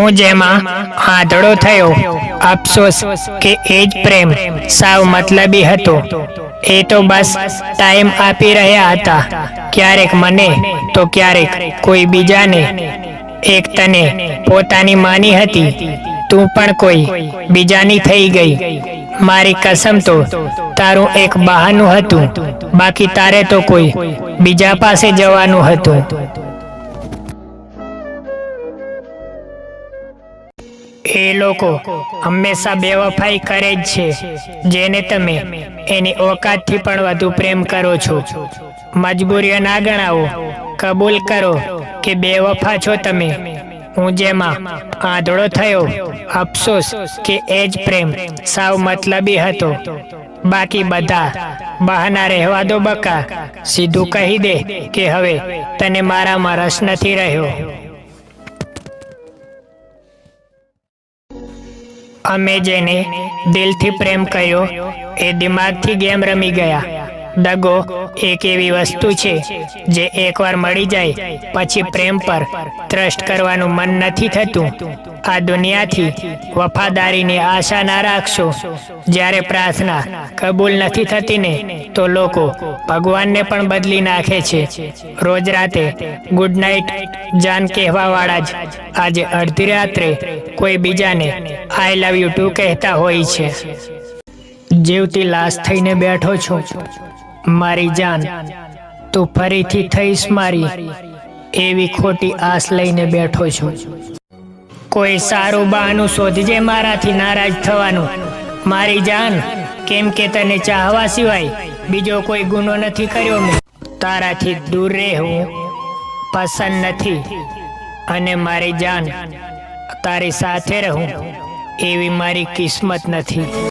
હું જેમાં આંધળો થયો, અફસોસ કે એ જ પ્રેમ સાવ મતલબી હતો. એ તો બસ ટાઈમ આપી રહ્યા હતા. ક્યારેક મને તો ક્યારેક કોઈ બીજાને. એક તને પોતાની માની હતી. તું પણ કોઈ બીજાની થઈ ગઈ. મારી કસમ તો તારું એક બહાનું હતું. બાકી તારે તો કોઈ બીજા પાસે જવાનું હતું. એ લોકો હંમેશા બેવફાઈ કરે જ છે. જેને તમે એની ઓકાતથી પણ વધુ પ્રેમ કરો છો. મજબૂરીઓ ના ગણાવો. કબૂલ કરો કે બેવફા છો તમે. હું જેમાં આંધળો થયો. અફસોસ કે એ જ પ્રેમ સાવ મતલબી હતો. બાકી બધા બહાના રહેવા દો બકા. સીધું કહી દે કે હવે તને મારામાં રસ નથી રહ્યો. અમે જેને દિલથી પ્રેમ કર્યો એ દિમાગથી ગેમ રમી ગયા. દગો એક એવી વસ્તુ છે જે એકવાર મળી જાય, પછી પ્રેમ પર ટ્રસ્ટ કરવાનું મન નથી થતું. આ દુનિયાથી વફાદારીની આશા ના રાખશો. જ્યારે પ્રાર્થના કબૂલ નથી થતી ને, તો લોકો ભગવાનને પણ બદલી નાખે છે. રોજ રાતે ગુડ નાઇટ જાન કહેવાવાળા જ આજે અડધી રાત્રે કોઈ બીજાને આઈ લવ યુ ટુ કહેતા હોય છે. જીવતી લાશ થઈને બેઠો છું. મારી જાન, તું ફરીથી થઈશ મારી, એવી ખોટી આસ લઈને બેઠો છું. કોઈ સારું બહાનું શોધજે મારાથી નારાજ થવાનું. મારી જાન, કેમ કે તને ચાહવા સિવાય બીજો કોઈ ગુનો નથી કર્યો મેં. તારાથી દૂર રહેવું પસંદ નથી. અને મારી જાન, તારી સાથે રહું, એવી મારી કિસ્મત નથી.